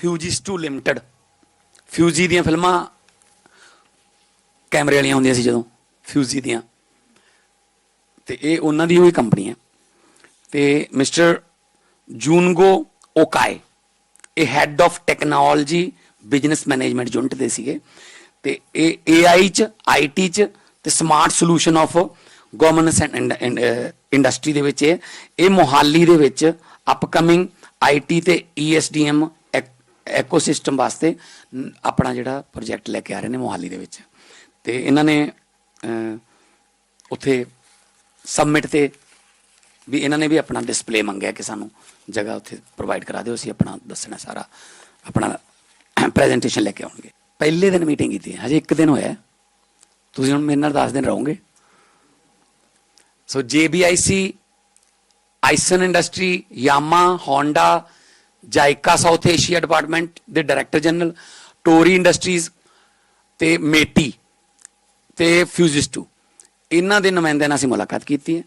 ਫਿਊਜਿਸਟੂ limited ਫਿਊਜੀ ਦੀਆਂ ਫਿਲਮਾਂ ਕੈਮਰੇ ਵਾਲੀਆਂ ਹੁੰਦੀਆਂ ਸੀ ਜਦੋਂ ਫਿਊਜੀ ਦੀਆਂ। ਤੇ ਇਹ ਉਹਨਾਂ ਦੀ ਹੋਈ ਕੰਪਨੀ ਹੈ। ਤੇ ਮਿਸਟਰ ਜੂਨਗੋ ਓਕਾਏ, ਇਹ head of technology business management unit ਦੇ ਸੀਗੇ। ਤੇ ਇਹ AI ਚ IT ਚ ਤੇ smart solution of governance and industry ਦੇ ਵਿੱਚ ਇਹ ਇਹ ਮੋਹਾਲੀ ਦੇ ਵਿੱਚ ਅਪਕਮਿੰਗ IT ਤੇ E ESDM ਐਕੋਸਿਸਟਮ ਵਾਸਤੇ ਆਪਣਾ ਜਿਹੜਾ ਪ੍ਰੋਜੈਕਟ ਲੈ ਕੇ ਆ ਰਹੇ ਨੇ ਮੋਹਾਲੀ ਦੇ ਵਿੱਚ। ਤੇ ਇਹਨਾਂ ਨੇ ਉੱਥੇ ਸਬਮਿਟ ਤੇ ਵੀ ਇਹਨਾਂ ਨੇ ਵੀ ਆਪਣਾ ਡਿਸਪਲੇ ਮੰਗਿਆ ਕਿ ਸਾਨੂੰ ਜਗ੍ਹਾ ਉੱਥੇ ਪ੍ਰੋਵਾਈਡ ਕਰਾ ਦਿਓ, ਅਸੀਂ ਆਪਣਾ ਦੱਸਣਾ ਸਾਰਾ, ਆਪਣਾ ਪ੍ਰੈਜੈਂਟੇਸ਼ਨ ਲੈ ਕੇ ਆਉਣਗੇ। ਪਹਿਲੇ ਦਿਨ ਮੀਟਿੰਗ ਕੀਤੀ ਹਜੇ ਇੱਕ ਦਿਨ ਹੋਇਆ ਤੁਸੀਂ ਹੁਣ ਮੇਰੇ ਨਾਲ 10 ਦਿਨ ਰਹੋਗੇ। So JBIC Aisin industry Yamaha Honda JICA South Asia department ਦੇ ਡਾਇਰੈਕਟਰ ਜਨਰਲ, ਟੋਰੀ ਇੰਡਸਟਰੀਜ਼ ਤੇ ਮੇਟੀ ਤੇ ਫਿਊਜ਼ਿਸਟੂ ਇਹਨਾਂ ਦੇ ਨੁਮਾਇੰਦਿਆਂ ਨਾਲ ਅਸੀਂ ਮੁਲਾਕਾਤ ਕੀਤੀ ਹੈ।